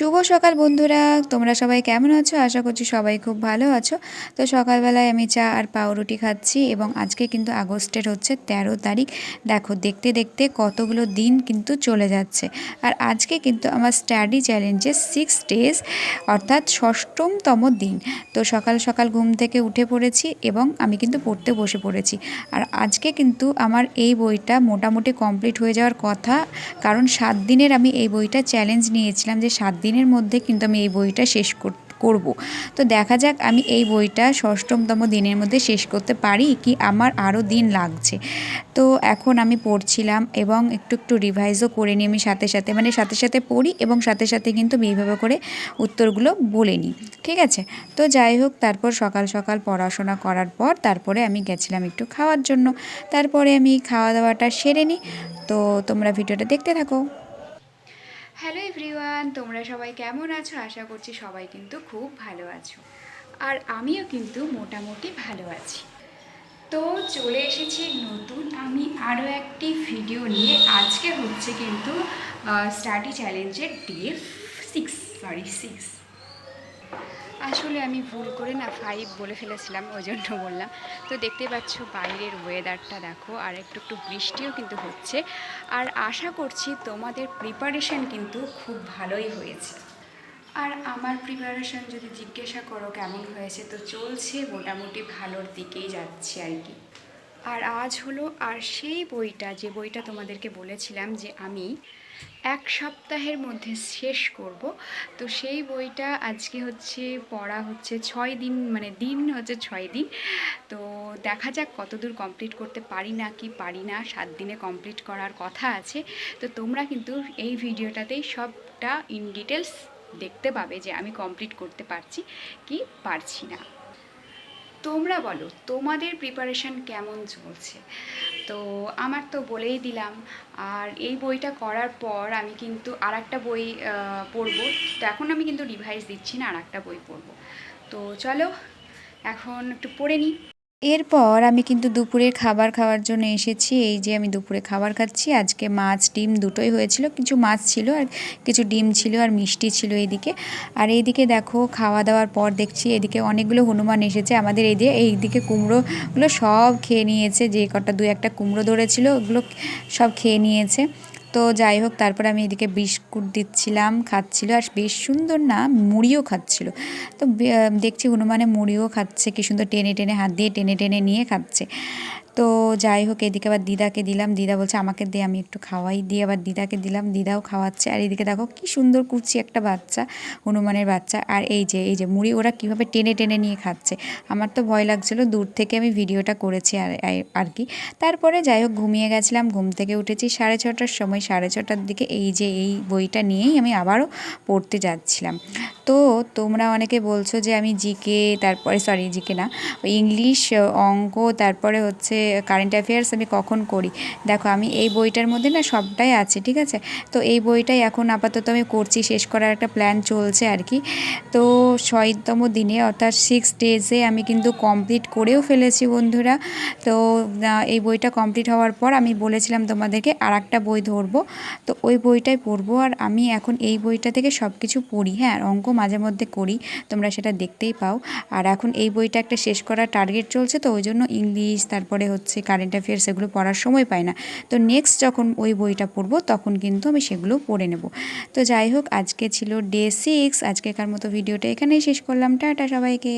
শুভ সকাল বন্ধুরা। তোমরা সবাই কেমন আছো? আশা করছি সবাই খুব ভালো আছো। তো সকালবেলায় আমি চা আর পাউরুটি খাচ্ছি এবং আজকে কিন্তু আগস্টের হচ্ছে ১৩ তারিখ। দেখো, দেখতে দেখতে কতগুলো দিন কিন্তু চলে যাচ্ছে। আর আজকে কিন্তু আমার স্টাডি চ্যালেঞ্জের সিক্স ডেজ অর্থাৎ ষষ্ঠমতম দিন। তো সকাল সকাল ঘুম থেকে উঠে পড়েছি এবং আমি কিন্তু পড়তে বসে পড়েছি। আর আজকে কিন্তু আমার এই বইটা মোটামুটি কমপ্লিট হয়ে যাওয়ার কথা। কারণ সাত দিনের আমি এই বইটা চ্যালেঞ্জ নিয়েছিলাম যে সাত দিনের মধ্যে কিন্তু আমি এই বইটা শেষ করব। তো দেখা যাক আমি এই বইটা ষষ্ঠমতম দিনের মধ্যে শেষ করতে পারি কি আমার আরও দিন লাগছে। তো এখন আমি পড়ছিলাম এবং একটু একটু রিভাইজও করে নিই আমি সাথে সাথে মানে সাথে সাথে পড়ি এবং সাথে সাথে কিন্তু এইভাবে করে উত্তরগুলো বলে নিই। ঠিক আছে? তো যাই হোক, তারপর সকাল সকাল পড়াশোনা করার পর তারপরে আমি গেছিলাম একটু খাওয়ার জন্য। তারপরে আমি খাওয়া দাওয়াটা সেরে নিই। তো তোমরা ভিডিওটা দেখতে থাকো। হ্যালো এভরিওয়ান তোমরা সবাই কেমন আছো? আশা করছি সবাই কিন্তু খুব ভালো আছো। আর আমিও কিন্তু মোটামুটি ভালো আছি। তো চলে এসেছি নতুন আমি আরও একটি ভিডিও নিয়ে। আজকে হচ্ছে কিন্তু স্টাডি চ্যালেঞ্জের ডে সিক্স সরি সিক্স আসলে আমি ভুল করে না ফাইভ বলে ফেলেছিলাম ওই জন্য বললাম। তো দেখতে পাচ্ছ বাইরের ওয়েদারটা দেখো, আর একটু একটু বৃষ্টিও কিন্তু হচ্ছে। আর আশা করছি তোমাদের প্রিপারেশন কিন্তু খুব ভালোই হয়েছে। আর আমার প্রিপারেশন যদি জিজ্ঞাসা করো কেমন হয়েছে, তো চলছে মোটামুটি ভালোর দিকেই যাচ্ছে আর কি। আর আজ হলো, আর সেই বইটা, যে বইটা তোমাদেরকে বলেছিলাম যে আমি এক সপ্তাহের মধ্যে শেষ করব, তো সেই বইটা আজকে হচ্ছে পড়া হচ্ছে ছয় দিন মানে দিন হচ্ছে ছয় দিন। তো দেখা যাক কতদূর কমপ্লিট করতে পারি না কি পারি না, সাত দিনে কমপ্লিট করার কথা আছে। তো তোমরা কিন্তু এই ভিডিওটাতেই সবটা ইন ডিটেলস দেখতে পাবে যে আমি কমপ্লিট করতে পারছি কি পারছি না। তোমরা বলো, তোমাদের প্রিপারেশান কেমন চলছে? তো আমার তো বলেই দিলাম, আর এই বইটা করার পর আমি কিন্তু আর একটা বই পড়ব। তো এখন আমি কিন্তু রিভাইজ দিচ্ছি না আর একটা বই পড়ব। তো চলো, এখন একটু পড়ে নিই। এরপর আমি কিন্তু দুপুরের খাবার খাওয়ার জন্য এসেছি। এই যে আমি দুপুরে খাবার খাচ্ছি। আজকে মাছ, ডিম দুটোই হয়েছিল। কিছু মাছ ছিল আর কিছু ডিম ছিল আর মিষ্টি ছিল এইদিকে আর এইদিকে দেখো, খাওয়া দাওয়ার পর দেখছি এদিকে অনেকগুলো হনুমান এসেছে আমাদের এই দিয়ে এইদিকে কুমড়োগুলো সব খেয়ে নিয়েছে। যে কটা দু একটা কুমড়ো ধরেছিল, ওগুলো সব খেয়ে নিয়েছে। তো যাই হোক, তারপর আমি এদিকে বিস্কুট দিচ্ছিলাম, খাচ্ছিল, আর বেশ সুন্দর না, মুড়িও খাচ্ছিল। তো দেখছি হনুমানে মুড়িও খাচ্ছে, কি সুন্দর টেনে টেনে হাত দিয়ে টেনে টেনে নিয়ে খাচ্ছে। তো যাই হোক, এদিকে আবার দিদাকে দিলাম। দিদা বলছে, আমাকে দে, আমি একটু খাওয়াই। দিয়ে আবার দিদাকে দিলাম। দিদাও খাওয়াচ্ছে। আর এদিকে দেখো, কি সুন্দর কুচি একটা বাচ্চা, হনুমানের বাচ্চা। আর এই যে এই যে মুড়ি, ওরা কীভাবে টেনে টেনে নিয়ে খাচ্ছে। আমার তো ভয় লাগছিল, দূর থেকে আমি ভিডিওটা করেছি আর আর কি। তারপরে যাই হোক, ঘুমিয়ে গেছিলাম। ঘুম থেকে উঠেছি সাড়ে ছটার সময়। সাড়ে ছটার দিকে এই যে, এই বইটা নিয়েই আমি আবারও পড়তে যাচ্ছিলাম। তো তোমরা অনেকে বলছো যে আমি জিকে, তারপরে সরি জিকে না, ইংলিশ, অঙ্ক, তারপরে হচ্ছে কারেন্ট অ্যাফেয়ার্স আমি কখন করি? দেখো, আমি এই বইটার মধ্যে না সবটাই আছে, ঠিক আছে? তো এই বইটাই এখন আপাতত আমি করছি, শেষ করার একটা প্ল্যান চলছে আর কি। তো ছয়তম দিনে, অর্থাৎ সিক্স ডেজে আমি কিন্তু কমপ্লিট করেও ফেলেছি বন্ধুরা। তো এই বইটা কমপ্লিট হওয়ার পর আমি বলেছিলাম তোমাদেরকে আর একটা বই ধরবো। তো ওই বইটাই পড়ব আর আমি এখন এই বইটা থেকে সব কিছু পড়ি হ্যাঁ অঙ্ক মাঝে মধ্যে করি, তোমরা সেটা দেখতেই পাও। আর এখন এই বইটা একটা শেষ করার টার্গেট চলছে, তো ওই জন্য ইংলিশ তারপরে হচ্ছে কারেন্ট অ্যাফেয়ার্স এগুলো পড়ার সময় পাই না। তো নেক্সট যখন ওই বইটা পড়ব, তখন কিন্তু আমি সেগুলো পড়ে নেব। তো যাই হোক, আজকে ছিল ডে সিক্স আজকেকার মতো ভিডিওটা এখানেই শেষ করলাম। টাটা সবাইকে।